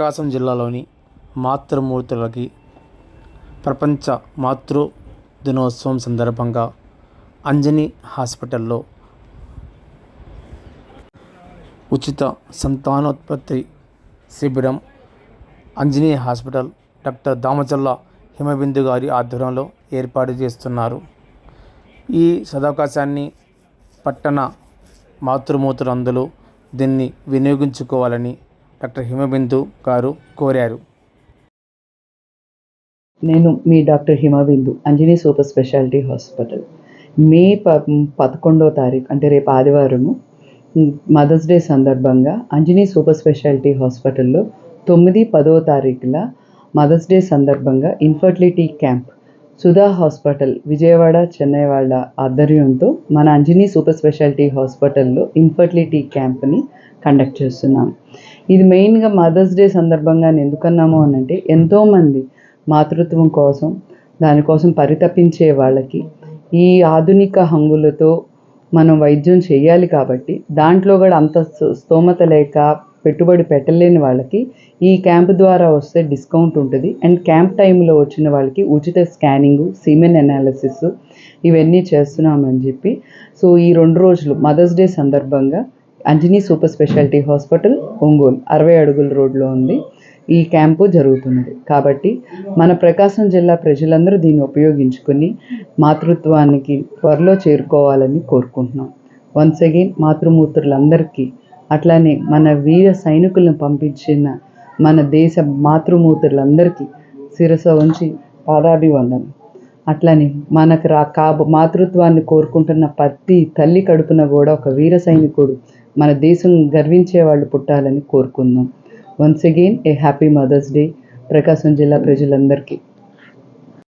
ప్రకాశం జిల్లాలోని మాతృమూర్తులకి ప్రపంచ మాతృ దినోత్సవం సందర్భంగా అంజని హాస్పిటల్లో ఉచిత సంతానోత్పత్తి శిబిరం అంజనీ హాస్పిటల్ డాక్టర్ దామచల్ల హిమబిందు గారి ఆధ్వర్యంలో ఏర్పాటు చేస్తున్నారు. ఈ సదవకాశాన్ని పట్టణ మాతృమూతులందరూ దీన్ని వినియోగించుకోవాలని డాక్టర్ హిమబిందు గారు కోరారు. నేను మీ doctor Himabindu Anjani super speciality hospital. May ప పదకొండో తారీఖు అంటే రేపు ఆదివారము మదర్స్ డే సందర్భంగా అంజనీ సూపర్ స్పెషాలిటీ హాస్పిటల్లో తొమ్మిది పదో తారీఖుల మదర్స్ డే సందర్భంగా infertility camp Sudha hospital Vijayawada Chennai వాళ్ళ ఆధ్వర్యంతో మన అంజనీ సూపర్ స్పెషాలిటీ హాస్పిటల్లో ఇన్ఫర్టిలిటీ క్యాంప్ని కండక్ట్ చేస్తున్నాం. ఇది మెయిన్గా మదర్స్ డే సందర్భంగా ఎందుకన్నాము అని అంటే ఎంతోమంది మాతృత్వం కోసం దానికోసం పరితపించే వాళ్ళకి ఈ ఆధునిక హంగులతో మనం వైద్యం చేయాలి కాబట్టి దాంట్లో కూడా అంత స్థ- స్తోమత లేక పెట్టుబడి పెట్టలేని వాళ్ళకి ఈ క్యాంప్ ద్వారా వస్తే డిస్కౌంట్ ఉంటుంది. అండ్ క్యాంప్ టైంలో వచ్చిన వాళ్ళకి ఉచిత స్కానింగ్ సిమెన్ అనాలిసిస్ ఇవన్నీ చేస్తున్నామని చెప్పి సో ఈ రెండు రోజులు మదర్స్ డే సందర్భంగా Anjani super speciality hospital Ongole. అరవై అడుగుల రోడ్లో ఉంది. ఈ క్యాంపు జరుగుతున్నది. కాబట్టి మన ప్రకాశం జిల్లా ప్రజలందరూ దీన్ని ఉపయోగించుకుని మాతృత్వానికి త్వరలో చేరుకోవాలని కోరుకుంటున్నాం. వన్స్ అగైన్ మాతృమూర్తులందరికీ అట్లానే మన వీర సైనికులను పంపించిన మన దేశ మాతృమూర్తులందరికీ శిరస ఉంచి పాదాభివందనం. అట్లని మనకు రా కాబ మాతృత్వాన్ని కోరుకుంటున్న ప్రతి తల్లి కడుపున కూడా ఒక వీర సైనికుడు మన దేశం గర్వించే వాళ్ళు పుట్టాలని కోరుకుందాం. Once again a happy mother's day Prakasam జిల్లా ప్రజలందరికీ.